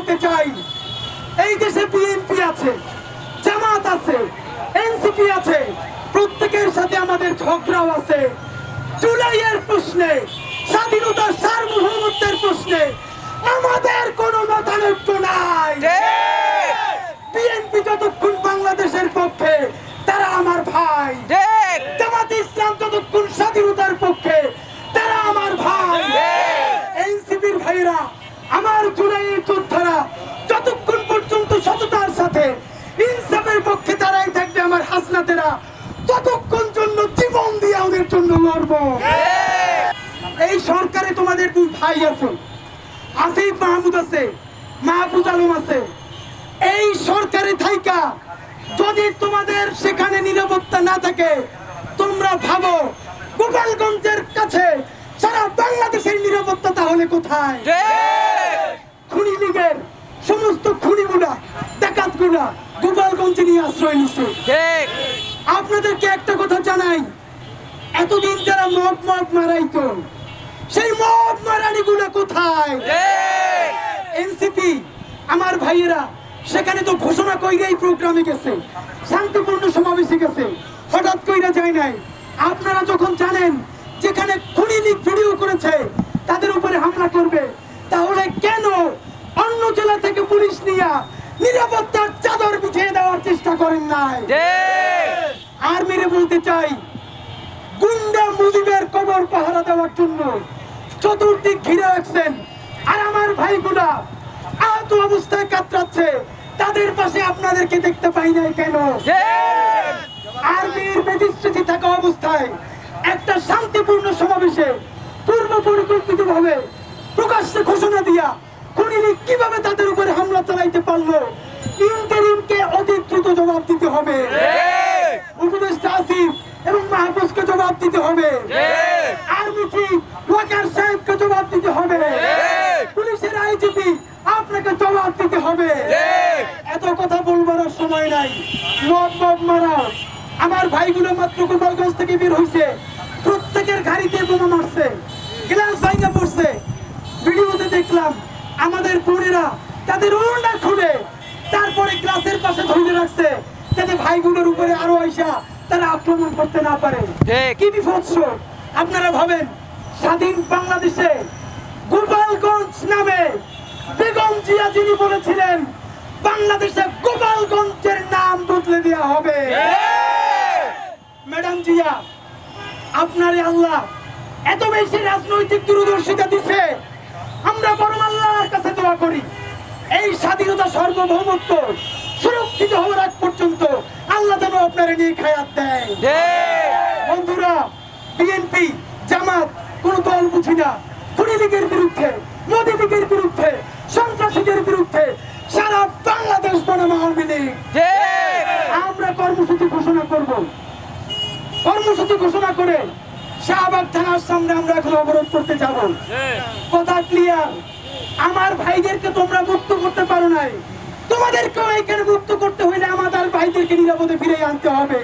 বলতে চাই এই দেশে বিএনপি আছে জামাত আছে এনসিপি আছে প্রত্যেকের সাথে আমাদের ঝগড়াও আছে। জুলাইয়ের প্রশ্নে স্বাধীনতার সার্বভৌমত্বের প্রশ্নে আমাদের কোনো মতানৈক্য নাই। বিএনপি যতক্ষণ ইনসাফের পক্ষে দাঁড়াই থাকবে আমার হাসনাতেরা। ততক্ষণ জন্য জীবন দিয়ে ওদের জন্য লড়বো। এই সরকারে তোমাদের দুই ভাই আছে। আসিফ মাহমুদ আছে মাহফুজ আলম আছে। এই সরকারে থাইকা যদি তোমাদের সেখানে নিরাপত্তা না থাকে তোমরা ভাবো গোপালগঞ্জের কাছে সারা বাংলাদেশের নিরাপত্তা তাহলে কোথায়? খুনি লীগের সমস্ত খুনিগুলা ডাকাতগুলা গোপালগঞ্জে নিয়ে আশ্রয় নিচ্ছে ঠিক। আপনাদেরকে একটা কথা জানাই এতদিন যারা মদ মদ মারাইতো সেই মদ মারানি গুলো কোথায় এনসিপি আমার ভাইয়েরা সেখানে তো ঘোষণা কইরাই প্রোগ্রামে গেছে শান্তিপূর্ণ সমাবেশে গেছে হঠাৎ কইরা যায় নাই। আপনারা যখন জানেন যেখানে খুনি ভিডিও করেছে তাদের উপরে হামলা করবে তাহলে কেন জেলা থেকে পুলিশ নিয়ে নিরাপত্তার চাদর বিছিয়ে দেওয়ার চেষ্টা করেন নাই। আর মেরে বলতে চাই গুন্ডা মুজিবের কবর পাহারা দেওয়ার জন্য চতুর্দিক ঘিরে রাখছেন। আর আমার ভাইগুলা আহত অবস্থায় কাতরাচ্ছে। তাদের পাশে আপনাদেরকে দেখতে পাই নাই কেন? আর্মির ম্যাজিস্ট্রেসি থাকা অবস্থায় একটা শান্তিপূর্ণ সমাবেশে পূর্ব পরিকল্পিত ভাবে প্রকাশ্যে ঘোষণা দিয়া খুনিলি কীভাবে তাদের উপরে হামলা চালাইতে পারল। ইন্টারিমকে অধিক দ্রুত জবাব দিতে হবে। উপদেষ্টা আসিফ এবং মাহফুজকে জবাব দিতে হবে। আর্মি চিফ ওয়াকার সাহেবকে জবাব দিতে হবে। পুলিশের আইজিপি আপনাকে জবাব দিতে হবে। এত কথা বলবার সময় নাই। মদ মারা। আমার ভাইগুলো মাত্র আমাদের বোনেরা তাদের ওড়না খুলে তারপরে গ্লাসের পাশে ধরে রাখছে যাতে ভাইগুলোর উপরে আরও আইসা তারা আক্রমণ করতে না পারে। কি বিভৎস। আপনারা ভাবেন স্বাধীন বাংলাদেশে গোপালগঞ্জ নামে বেগম জিয়া যিনি বলেছিলেন বাংলাদেশে গোপালগঞ্জের নাম বদলে দেওয়া হবে। ম্যাডাম জিয়া আপনারে আল্লাহ এত বেশি রাজনৈতিক দূরদর্শিতা দিছে। আমরা পরম কাছে দোয়া করি। এই স্বাধীনতা সার্বভৌমত্ব সুরক্ষিত হওয়ার আগ পর্যন্ত আল্লাহ যেন আপনারা নিয়ে খায়াত দেয়। বন্ধুরা বিএনপি জামাত কোন দল বুঝি না। খুনি লীগের বিরুদ্ধে মোদী লীগের বিরুদ্ধে সন্ত্রাসীদের বিরুদ্ধে সারা বাংলাদেশ বনাম আওয়ামী লীগ। আমরা কর্মসূচি ঘোষণা করব। কর্মসূচি ঘোষণা করে শাহবাগ থানার সামনে আমরা এখন অবরোধ করতে যাব। কথা ক্লিয়ার আমার ভাইদেরকে তোমরা মুক্ত করতে পারো নাই। তোমাদেরকেও এখানে মুক্ত করতে হইলে আমাদের ভাইদেরকে নিরাপদে ফিরে আনতে হবে।